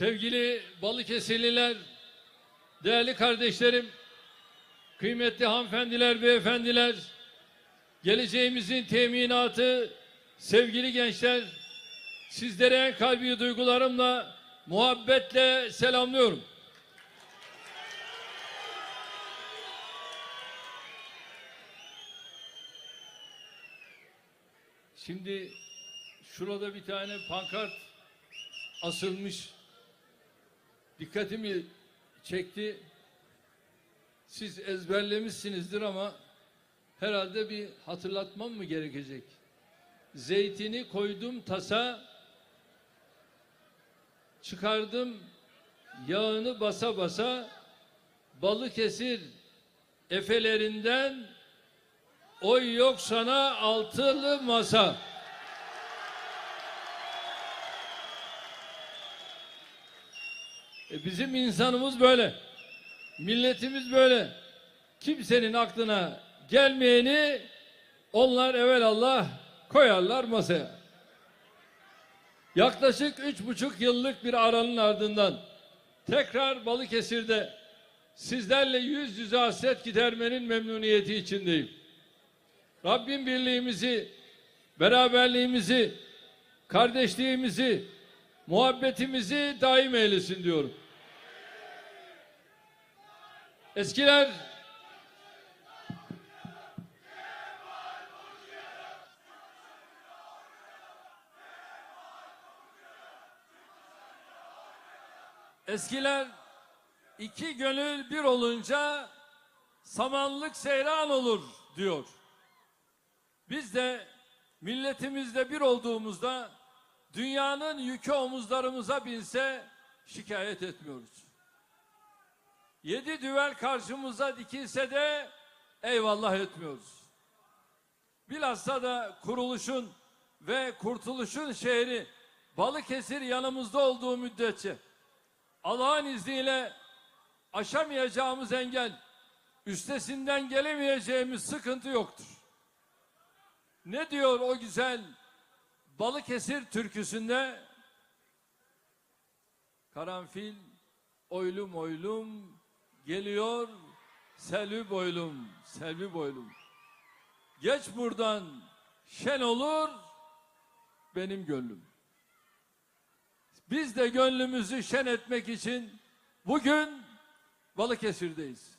Sevgili Balıkesirliler, değerli kardeşlerim, kıymetli hanımefendiler, beyefendiler, geleceğimizin teminatı, sevgili gençler, sizlere en kalbi duygularımla, muhabbetle selamlıyorum. Şimdi şurada bir tane pankart asılmış. Dikkatimi çekti. Siz ezberlemişsinizdir ama herhalde bir hatırlatmam mı gerekecek? Zeytini koydum tasa, çıkardım yağını basa basa, Balıkesir efelerinden oy yok sana altılı masa. E bizim insanımız böyle. Milletimiz böyle. Kimsenin aklına gelmeyeni onlar evvelallah koyarlar masaya. Yaklaşık üç buçuk yıllık bir aranın ardından tekrar Balıkesir'de sizlerle yüz yüze hasret gidermenin memnuniyeti içindeyim. Rabbim birliğimizi, beraberliğimizi, kardeşliğimizi, muhabbetimizi daim eylesin diyorum. Eskiler Eskiler iki gönül bir olunca samanlık seyran olur diyor. Biz de milletimizle bir olduğumuzda dünyanın yükü omuzlarımıza binse şikayet etmiyoruz. Yedi düvel karşımıza dikilse de eyvallah etmiyoruz. Bilhassa da kuruluşun ve kurtuluşun şehri Balıkesir yanımızda olduğu müddetçe Allah'ın izniyle aşamayacağımız engel, üstesinden gelemeyeceğimiz sıkıntı yoktur. Ne diyor o güzel Balıkesir türküsünde? Karanfil oylum oylum geliyor selvi boylum selvi boylum. Geç buradan şen olur benim gönlüm. Biz de gönlümüzü şen etmek için bugün Balıkesir'deyiz.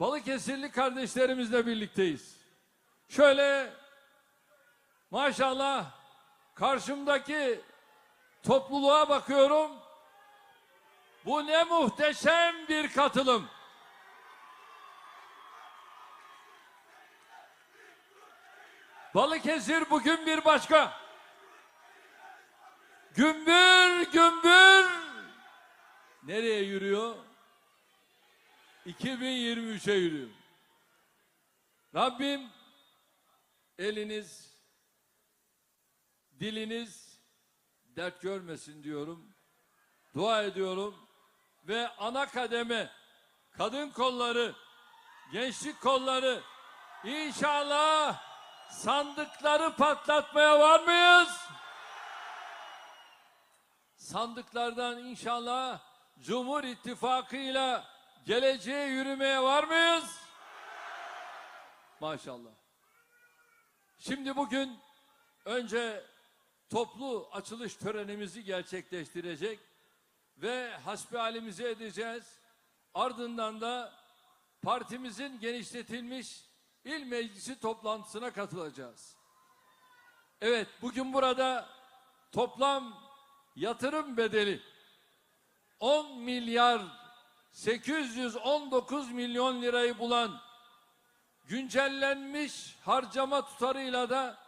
Balıkesirli kardeşlerimizle birlikteyiz. Şöyle maşallah karşımdaki topluluğa bakıyorum. Bu ne muhteşem bir katılım. Balıkesir bugün bir başka. Gümbür gümbür nereye yürüyor? 2023'e yürüyor. Rabbim eliniz, diliniz dert görmesin diyorum. Dua ediyorum ve ana kademe kadın kolları, gençlik kolları inşallah sandıkları patlatmaya var mıyız? sandıklardan inşallah Cumhur İttifakı'yla geleceğe yürümeye var mıyız? Maşallah. Şimdi bugün önce toplu açılış törenimizi gerçekleştirecek ve hasbihalimizi edeceğiz. Ardından da partimizin genişletilmiş il meclisi toplantısına katılacağız. Evet bugün burada toplam yatırım bedeli 10 milyar 819 milyon lirayı bulan güncellenmiş harcama tutarıyla da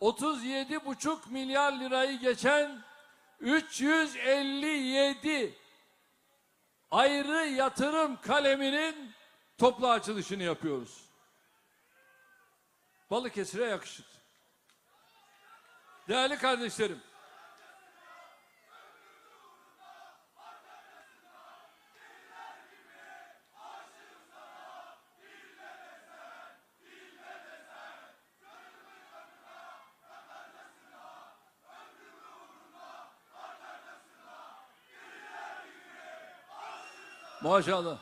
37,5 milyar lirayı geçen 357 ayrı yatırım kaleminin toplu açılışını yapıyoruz. Balıkesir'e yakışır. Değerli kardeşlerim, Maşallah.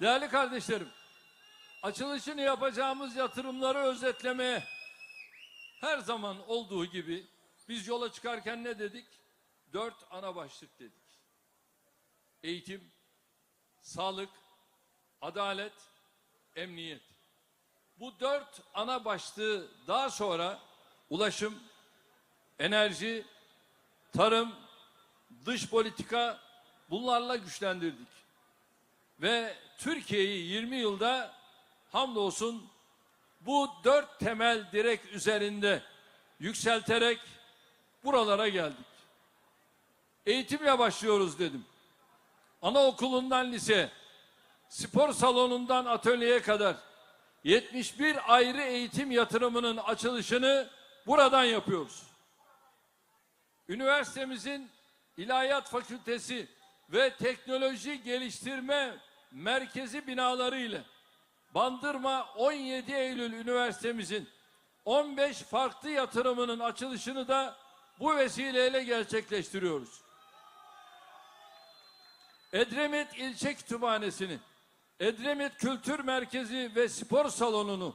Değerli kardeşlerim, açılışını yapacağımız yatırımları özetlemeye her zaman olduğu gibi biz yola çıkarken ne dedik? Dört ana başlık dedik. Eğitim, sağlık, adalet, emniyet. Bu dört ana başlığı daha sonra ulaşım, enerji, tarım, dış politika bunlarla güçlendirdik. Ve Türkiye'yi 20 yılda hamdolsun bu dört temel direk üzerinde yükselterek buralara geldik. Eğitimle başlıyoruz dedim. Anaokulundan lise, spor salonundan atölyeye kadar 71 ayrı eğitim yatırımının açılışını buradan yapıyoruz. Üniversitemizin İlahiyat Fakültesi ve Teknoloji Geliştirme Merkezi binaları ile Bandırma 17 Eylül Üniversitemizin 15 farklı yatırımının açılışını da bu vesileyle gerçekleştiriyoruz. Edremit İlçe Kütüphanesi'ni, Edremit Kültür Merkezi ve Spor Salonu'nu,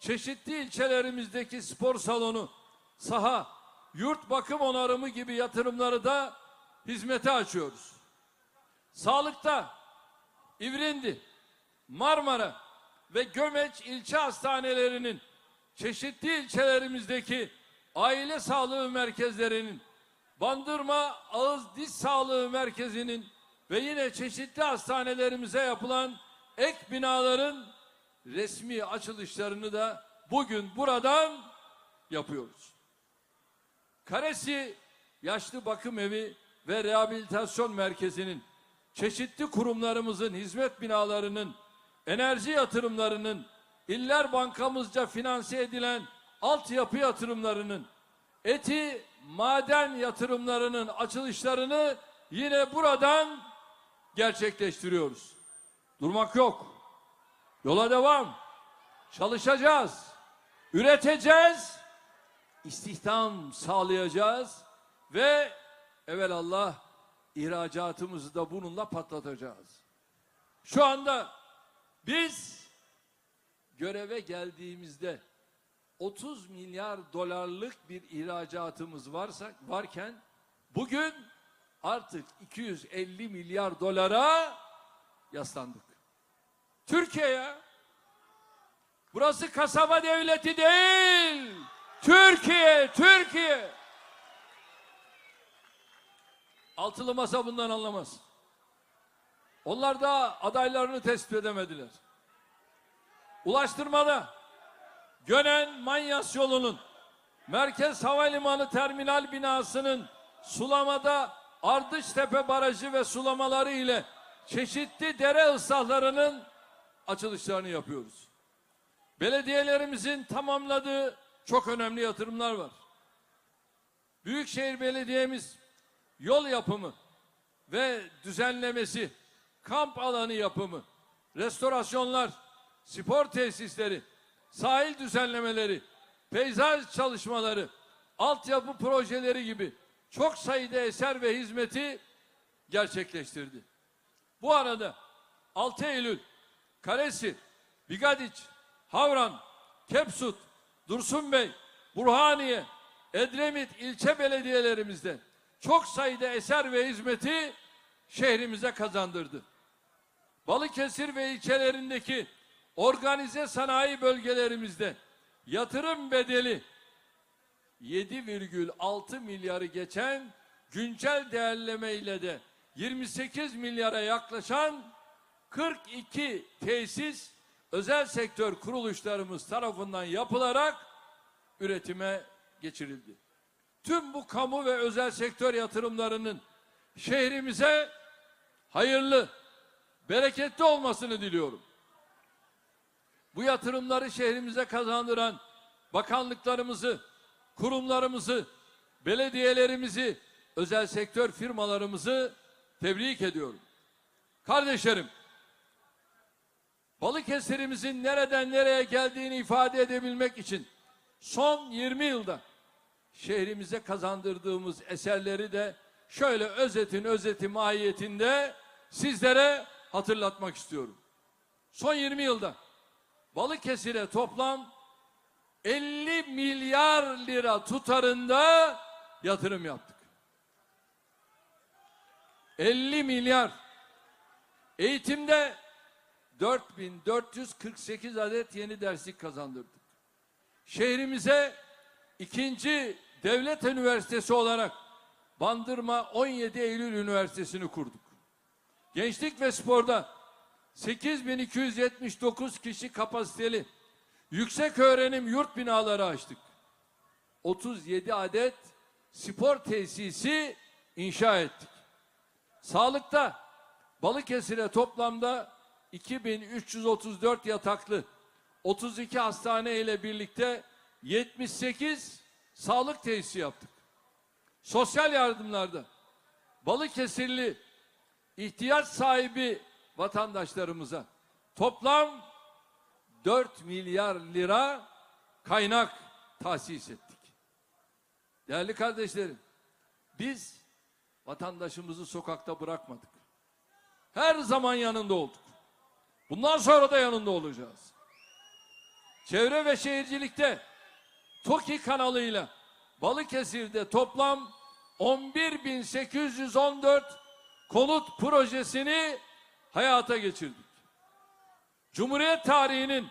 çeşitli ilçelerimizdeki spor salonu, saha, yurt bakım onarımı gibi yatırımları da hizmete açıyoruz. Sağlıkta İvrindi, Marmara ve Gömeç ilçe hastanelerinin çeşitli ilçelerimizdeki aile sağlığı merkezlerinin Bandırma Ağız Diş Sağlığı Merkezi'nin ve yine çeşitli hastanelerimize yapılan ek binaların resmi açılışlarını da bugün buradan yapıyoruz. Karesi Yaşlı Bakım Evi ve Rehabilitasyon Merkezi'nin çeşitli kurumlarımızın hizmet binalarının enerji yatırımlarının İller Bankamızca finanse edilen altyapı yatırımlarının eti maden yatırımlarının açılışlarını yine buradan gerçekleştiriyoruz. Durmak yok. Yola devam. Çalışacağız. Üreteceğiz. istihdam sağlayacağız ve evelallah ihracatımızı da bununla patlatacağız. Şu anda biz göreve geldiğimizde 30 milyar dolarlık bir ihracatımız varsa varken bugün artık 250 milyar dolara yaslandık. Türkiye Burası kasaba devleti değil. Türkiye, Türkiye. Altılı masa bundan anlamaz. Onlar da adaylarını tespit edemediler. Ulaştırmada Gönen Manyas yolunun Merkez Havalimanı terminal binasının sulamada Ardıştepe Barajı ve sulamaları ile çeşitli dere ıslahlarının açılışlarını yapıyoruz. Belediyelerimizin tamamladığı çok önemli yatırımlar var. Büyükşehir Belediye'miz yol yapımı ve düzenlemesi, kamp alanı yapımı, restorasyonlar, spor tesisleri, sahil düzenlemeleri, peyzaj çalışmaları, altyapı projeleri gibi çok sayıda eser ve hizmeti gerçekleştirdi. Bu arada 6 Eylül, Karesi, Bigadiç, Havran, Kepsut, Dursunbey, Burhaniye, Edremit ilçe belediyelerimizde çok sayıda eser ve hizmeti şehrimize kazandırdı. Balıkesir ve ilçelerindeki organize sanayi bölgelerimizde yatırım bedeli 7,6 milyarı geçen güncel değerleme ile de 28 milyara yaklaşan 42 tesis özel sektör kuruluşlarımız tarafından yapılarak üretime geçirildi. Tüm bu kamu ve özel sektör yatırımlarının şehrimize hayırlı, bereketli olmasını diliyorum. Bu yatırımları şehrimize kazandıran bakanlıklarımızı, kurumlarımızı, belediyelerimizi, özel sektör firmalarımızı tebrik ediyorum. Kardeşlerim, Balıkesir'imizin nereden nereye geldiğini ifade edebilmek için son 20 yılda şehrimize kazandırdığımız eserleri de şöyle özetin özeti mahiyetinde sizlere hatırlatmak istiyorum. Son 20 yılda Balıkesir'e toplam 50 milyar lira tutarında yatırım yaptık. 50 milyar. Eğitimde 4448 adet yeni derslik kazandırdık. Şehrimize ikinci devlet üniversitesi olarak Bandırma 17 Eylül Üniversitesi'ni kurduk. Gençlik ve sporda 8279 kişi kapasiteli yüksek öğrenim yurt binaları açtık. 37 adet spor tesisi inşa ettik. Sağlıkta Balıkesir'e toplamda 2334 yataklı 32 hastane ile birlikte 78 sağlık tesisi yaptık. Sosyal yardımlarda Balıkesirli ihtiyaç sahibi vatandaşlarımıza toplam 4 milyar lira kaynak tahsis ettik. Değerli kardeşlerim, biz vatandaşımızı sokakta bırakmadık. Her zaman yanında olduk. Bundan sonra da yanında olacağız. Çevre ve Şehircilikte TOKİ kanalıyla Balıkesir'de toplam 11.814 konut projesini hayata geçirdik. Cumhuriyet tarihinin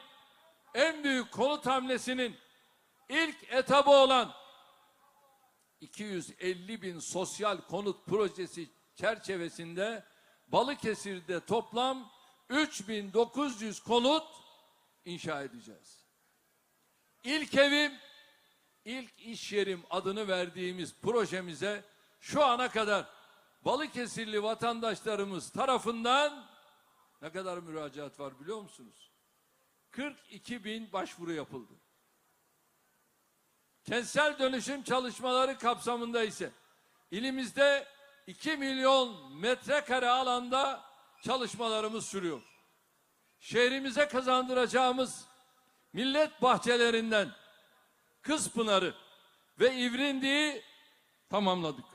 en büyük konut hamlesinin ilk etabı olan 250 bin sosyal konut projesi çerçevesinde Balıkesir'de toplam 3900 konut inşa edeceğiz. İlk evim, ilk iş yerim adını verdiğimiz projemize şu ana kadar Balıkesirli vatandaşlarımız tarafından ne kadar müracaat var biliyor musunuz? 42 bin başvuru yapıldı. Kentsel dönüşüm çalışmaları kapsamında ise ilimizde 2 milyon metrekare alanda çalışmalarımız sürüyor. Şehrimize kazandıracağımız millet bahçelerinden Kızpınarı ve İvrindi'yi tamamladık.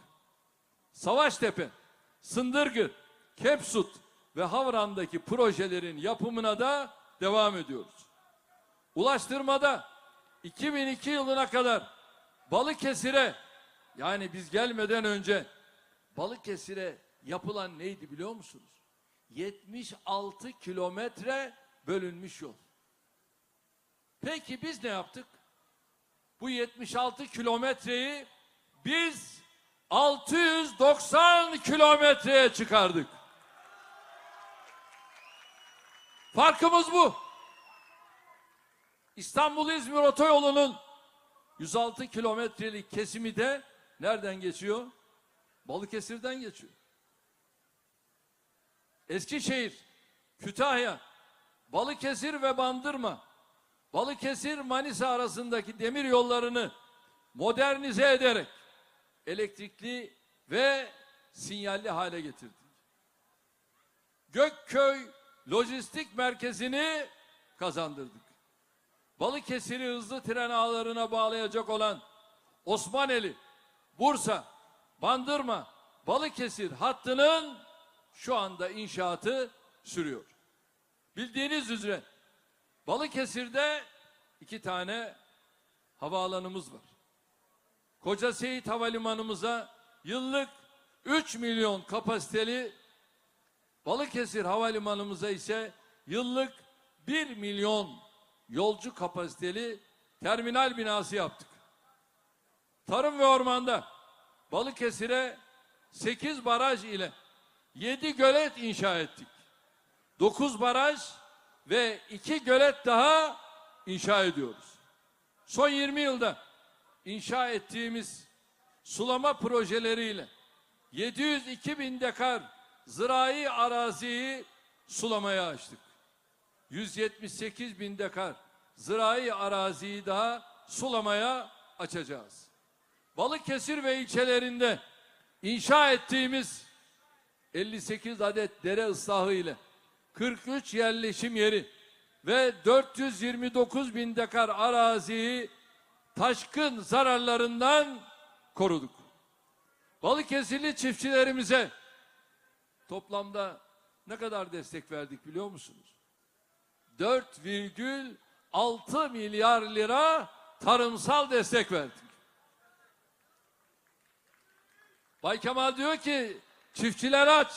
Savaştepe, Sındırgı, Kepsut ve Havran'daki projelerin yapımına da devam ediyoruz. Ulaştırmada 2002 yılına kadar Balıkesir'e yani biz gelmeden önce Balıkesir'e yapılan neydi biliyor musunuz? 76 kilometre bölünmüş yol. Peki biz ne yaptık? Bu 76 kilometreyi biz 690 kilometreye çıkardık. Farkımız bu. İstanbul-İzmir otoyolunun 106 kilometrelik kesimi de nereden geçiyor? Balıkesir'den geçiyor. Eskişehir, Kütahya, Balıkesir ve Bandırma, Balıkesir Manisa arasındaki demir yollarını modernize ederek elektrikli ve sinyalli hale getirdik. Gökköy Lojistik Merkezi'ni kazandırdık. Balıkesir'i hızlı tren ağlarına bağlayacak olan Osmaneli, Bursa, Bandırma, Balıkesir hattının şu anda inşaatı sürüyor. Bildiğiniz üzere Balıkesir'de iki tane havaalanımız var. Koca Seyit Havalimanımıza yıllık 3 milyon kapasiteli Balıkesir Havalimanımıza ise yıllık 1 milyon yolcu kapasiteli terminal binası yaptık. Tarım ve ormanda Balıkesir'e 8 baraj ile 7 gölet inşa ettik. 9 baraj ve 2 gölet daha inşa ediyoruz. Son 20 yılda inşa ettiğimiz sulama projeleriyle 702 bin dekar zirai araziyi sulamaya açtık. 178 bin dekar zirai araziyi daha sulamaya açacağız. Balıkesir ve ilçelerinde inşa ettiğimiz 58 adet dere ıslahı ile 43 yerleşim yeri ve 429 bin dekar araziyi taşkın zararlarından koruduk. Balıkesirli çiftçilerimize toplamda ne kadar destek verdik biliyor musunuz? 4,6 milyar lira tarımsal destek verdik. Bay Kemal diyor ki çiftçiler aç.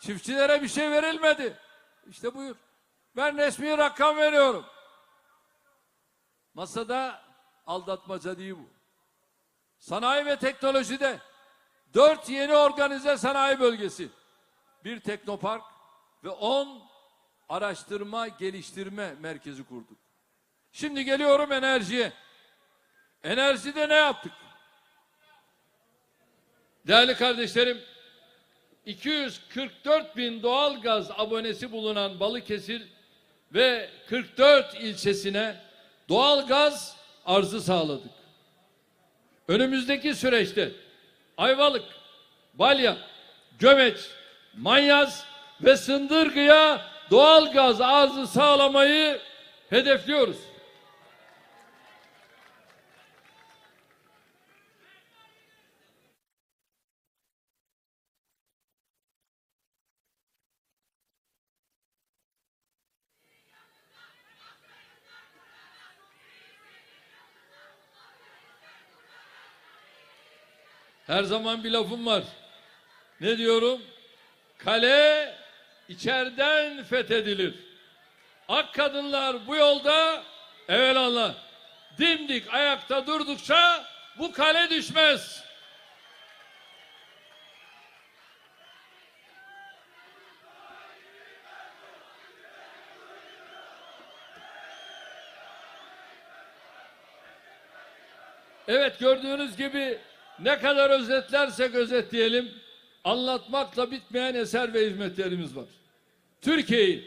Çiftçilere bir şey verilmedi. İşte buyur. Ben resmi rakam veriyorum. Masada aldatmaca değil bu. Sanayi ve teknolojide dört yeni organize sanayi bölgesi, bir teknopark ve on araştırma geliştirme merkezi kurduk. Şimdi geliyorum enerjiye. Enerjide ne yaptık? Değerli kardeşlerim, 244 bin doğal gaz abonesi bulunan Balıkesir ve 44 ilçesine doğal gaz arzı sağladık. Önümüzdeki süreçte Ayvalık, Balya, Gömeç, Manyas ve Sındırgı'ya doğal gaz arzı sağlamayı hedefliyoruz. Her zaman bir lafım var. Ne diyorum? Kale içeriden fethedilir. Ak kadınlar bu yolda evelallah dimdik ayakta durdukça bu kale düşmez. Evet gördüğünüz gibi ne kadar özetlersek özetleyelim anlatmakla bitmeyen eser ve hizmetlerimiz var. Türkiye'yi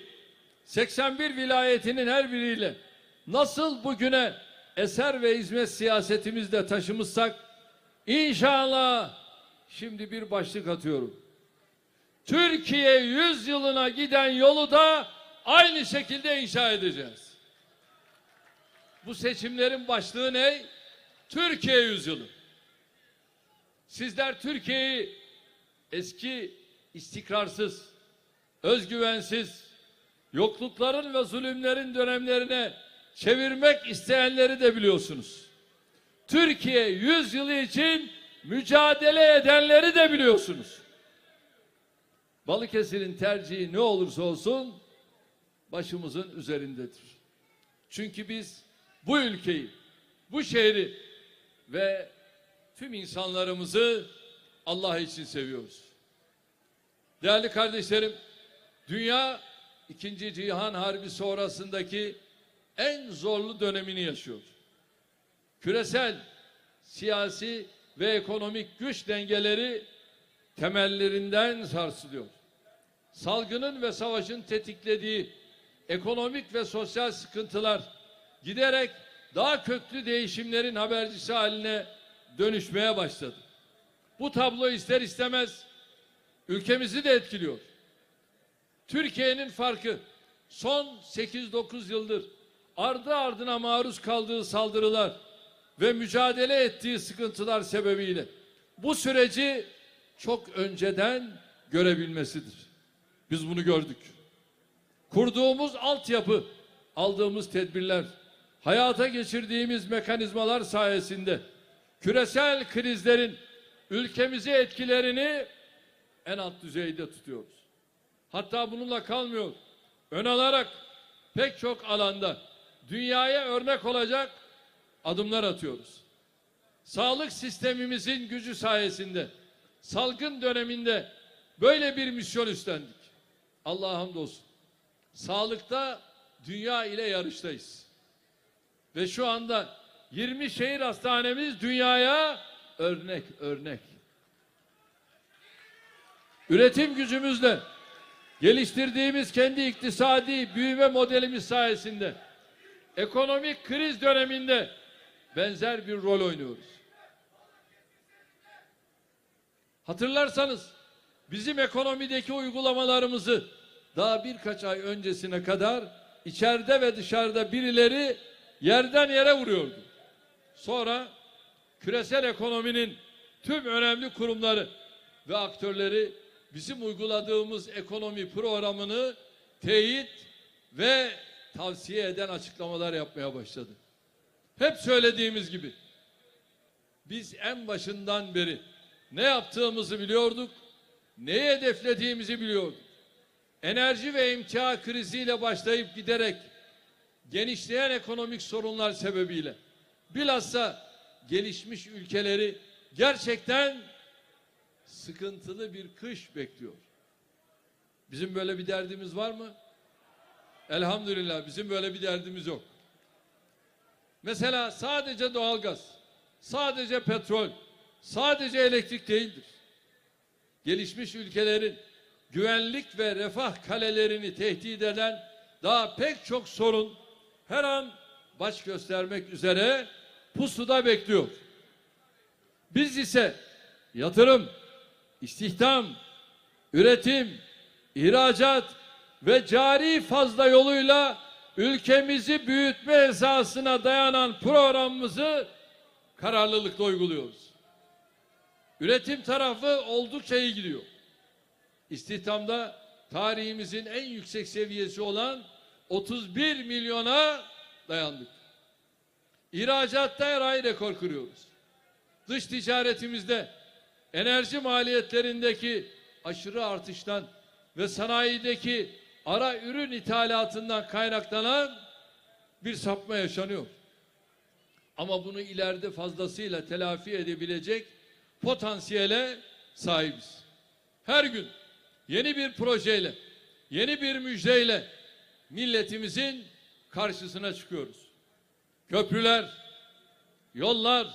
81 vilayetinin her biriyle nasıl bugüne eser ve hizmet siyasetimizde taşımışsak inşallah şimdi bir başlık atıyorum. Türkiye 100 yılına giden yolu da aynı şekilde inşa edeceğiz. Bu seçimlerin başlığı ne? Türkiye yüzyılı. Sizler Türkiye'yi eski istikrarsız, özgüvensiz, yoklukların ve zulümlerin dönemlerine çevirmek isteyenleri de biliyorsunuz. Türkiye 100 yılı için mücadele edenleri de biliyorsunuz. Balıkesir'in tercihi ne olursa olsun başımızın üzerindedir. Çünkü biz bu ülkeyi, bu şehri ve tüm insanlarımızı Allah için seviyoruz. Değerli kardeşlerim, dünya ikinci Cihan Harbi sonrasındaki en zorlu dönemini yaşıyor. Küresel, siyasi ve ekonomik güç dengeleri temellerinden sarsılıyor. Salgının ve savaşın tetiklediği ekonomik ve sosyal sıkıntılar giderek daha köklü değişimlerin habercisi haline dönüşmeye başladı. Bu tablo ister istemez ülkemizi de etkiliyor. Türkiye'nin farkı son 8-9 yıldır ardı ardına maruz kaldığı saldırılar ve mücadele ettiği sıkıntılar sebebiyle bu süreci çok önceden görebilmesidir. Biz bunu gördük. Kurduğumuz altyapı, aldığımız tedbirler, hayata geçirdiğimiz mekanizmalar sayesinde küresel krizlerin ülkemize etkilerini en alt düzeyde tutuyoruz. Hatta bununla kalmıyor. Ön alarak pek çok alanda dünyaya örnek olacak adımlar atıyoruz. Sağlık sistemimizin gücü sayesinde salgın döneminde böyle bir misyon üstlendik. Allah'a hamdolsun. Sağlıkta dünya ile yarıştayız. Ve şu anda 20 şehir hastanemiz dünyaya örnek örnek. Üretim gücümüzle geliştirdiğimiz kendi iktisadi büyüme modelimiz sayesinde ekonomik kriz döneminde benzer bir rol oynuyoruz. Hatırlarsanız bizim ekonomideki uygulamalarımızı daha birkaç ay öncesine kadar içeride ve dışarıda birileri yerden yere vuruyordu. Sonra küresel ekonominin tüm önemli kurumları ve aktörleri bizim uyguladığımız ekonomi programını teyit ve tavsiye eden açıklamalar yapmaya başladı. Hep söylediğimiz gibi biz en başından beri ne yaptığımızı biliyorduk, neyi hedeflediğimizi biliyorduk. Enerji ve emtia kriziyle başlayıp giderek genişleyen ekonomik sorunlar sebebiyle bilhassa gelişmiş ülkeleri gerçekten sıkıntılı bir kış bekliyor. Bizim böyle bir derdimiz var mı? Elhamdülillah bizim böyle bir derdimiz yok. Mesela sadece doğalgaz, sadece petrol, sadece elektrik değildir. Gelişmiş ülkelerin güvenlik ve refah kalelerini tehdit eden daha pek çok sorun her an baş göstermek üzere pusuda bekliyor. Biz ise yatırım, istihdam, üretim, ihracat ve cari fazla yoluyla ülkemizi büyütme esasına dayanan programımızı kararlılıkla uyguluyoruz. Üretim tarafı oldukça iyi gidiyor. İstihdamda tarihimizin en yüksek seviyesi olan 31 milyona dayandık. İhracatta her ay rekor kırıyoruz. Dış ticaretimizde enerji maliyetlerindeki aşırı artıştan ve sanayideki ara ürün ithalatından kaynaklanan bir sapma yaşanıyor. Ama bunu ileride fazlasıyla telafi edebilecek potansiyele sahibiz. Her gün yeni bir projeyle, yeni bir müjdeyle milletimizin karşısına çıkıyoruz. Köprüler, yollar,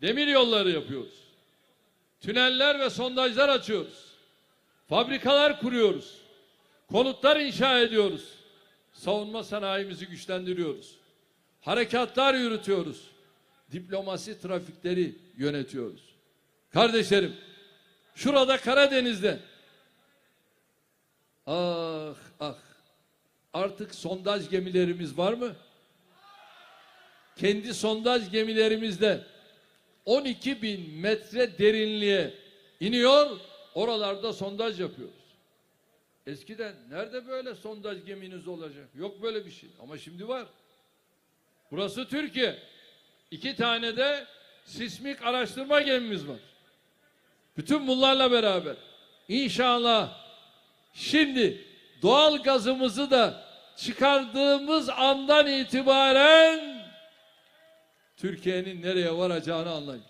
demir yolları yapıyoruz. Tüneller ve sondajlar açıyoruz. Fabrikalar kuruyoruz. Konutlar inşa ediyoruz. Savunma sanayimizi güçlendiriyoruz. Harekatlar yürütüyoruz. Diplomasi trafikleri yönetiyoruz. Kardeşlerim, şurada Karadeniz'de ah ah artık sondaj gemilerimiz var mı? Kendi sondaj gemilerimizde 12 bin metre derinliğe iniyor, oralarda sondaj yapıyoruz. Eskiden nerede böyle sondaj geminiz olacak? Yok böyle bir şey ama şimdi var. Burası Türkiye. İki tane de sismik araştırma gemimiz var. Bütün bunlarla beraber inşallah şimdi doğal gazımızı da çıkardığımız andan itibaren Türkiye'nin nereye varacağını anlayın.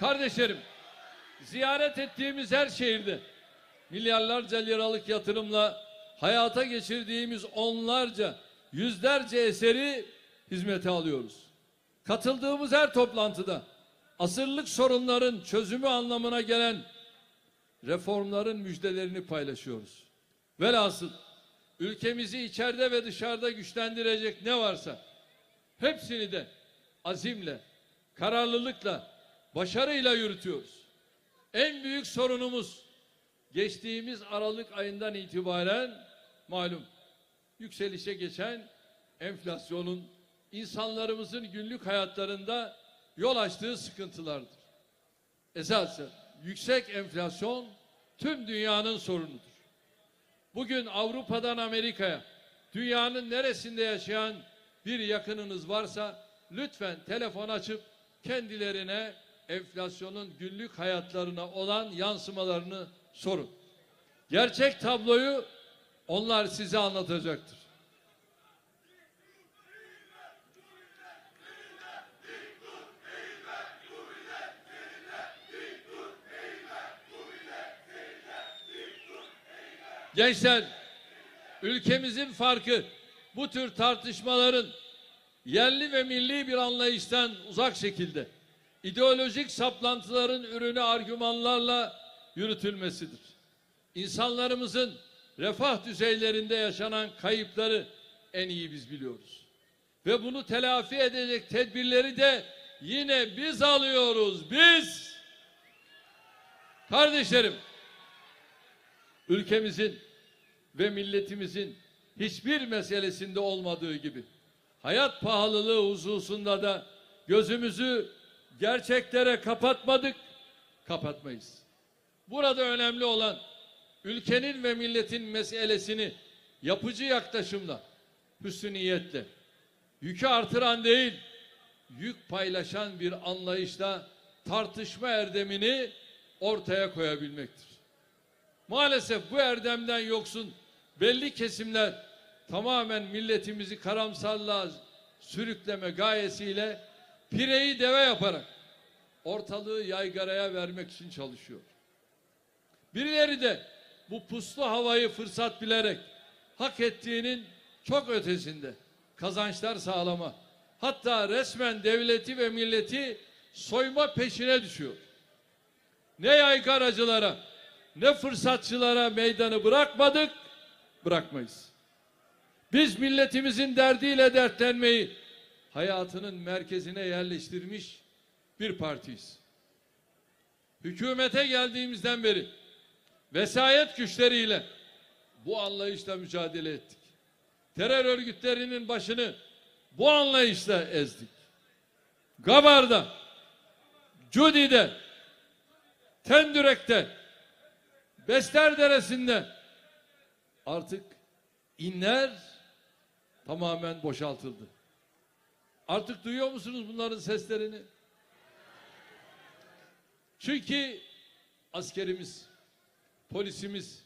Kardeşlerim, ziyaret ettiğimiz her şehirde milyarlarca liralık yatırımla hayata geçirdiğimiz onlarca, yüzlerce eseri hizmete alıyoruz. Katıldığımız her toplantıda asırlık sorunların çözümü anlamına gelen reformların müjdelerini paylaşıyoruz. Velhasıl ülkemizi içeride ve dışarıda güçlendirecek ne varsa hepsini de azimle, kararlılıkla, başarıyla yürütüyoruz. En büyük sorunumuz geçtiğimiz Aralık ayından itibaren malum yükselişe geçen enflasyonun insanlarımızın günlük hayatlarında yol açtığı sıkıntılardır. Esasen yüksek enflasyon tüm dünyanın sorunudur. Bugün Avrupa'dan Amerika'ya, dünyanın neresinde yaşayan bir yakınınız varsa lütfen telefon açıp kendilerine enflasyonun günlük hayatlarına olan yansımalarını sorun. Gerçek tabloyu onlar size anlatacaktır. Gençler, ülkemizin farkı bu tür tartışmaların yerli ve milli bir anlayıştan uzak şekilde ideolojik saplantıların ürünü argümanlarla yürütülmesidir. İnsanlarımızın refah düzeylerinde yaşanan kayıpları en iyi biz biliyoruz. Ve bunu telafi edecek tedbirleri de yine biz alıyoruz. Biz kardeşlerim ülkemizin ve milletimizin hiçbir meselesinde olmadığı gibi hayat pahalılığı hususunda da gözümüzü gerçeklere kapatmadık, kapatmayız. Burada önemli olan ülkenin ve milletin meselesini yapıcı yaklaşımla, hüsnü niyetle, yükü artıran değil, yük paylaşan bir anlayışla tartışma erdemini ortaya koyabilmektir. Maalesef bu erdemden yoksun belli kesimler tamamen milletimizi karamsarlığa sürükleme gayesiyle pireyi deve yaparak ortalığı yaygaraya vermek için çalışıyor. Birileri de bu puslu havayı fırsat bilerek hak ettiğinin çok ötesinde kazançlar sağlama hatta resmen devleti ve milleti soyma peşine düşüyor. Ne yaygaracılara ne fırsatçılara meydanı bırakmadık, bırakmayız. Biz milletimizin derdiyle dertlenmeyi hayatının merkezine yerleştirmiş bir partiyiz. Hükümete geldiğimizden beri vesayet güçleriyle bu anlayışla mücadele ettik. Terör örgütlerinin başını bu anlayışla ezdik. Gabar'da, Cudi'de, Tendürek'te, Besler Deresi'nde artık inler tamamen boşaltıldı. Artık duyuyor musunuz bunların seslerini? Çünkü askerimiz, polisimiz,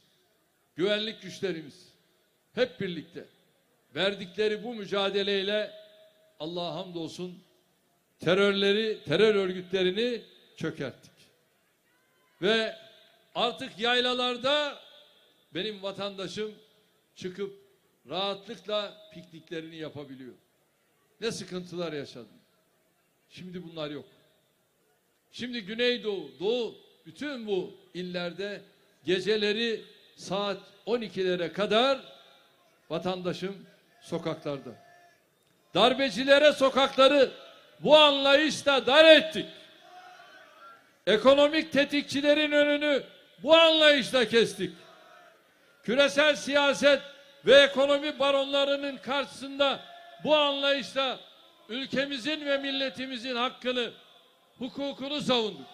güvenlik güçlerimiz hep birlikte verdikleri bu mücadeleyle Allah'a hamdolsun terörleri, terör örgütlerini çökerttik. Ve artık yaylalarda benim vatandaşım çıkıp rahatlıkla pikniklerini yapabiliyor. Ne sıkıntılar yaşadım. Şimdi bunlar yok. Şimdi Güneydoğu, Doğu bütün bu illerde geceleri saat 12'lere kadar vatandaşım sokaklarda. Darbecilere sokakları bu anlayışla dar ettik. Ekonomik tetikçilerin önünü bu anlayışla kestik. Küresel siyaset ve ekonomi baronlarının karşısında bu anlayışla ülkemizin ve milletimizin hakkını, hukukunu savunduk.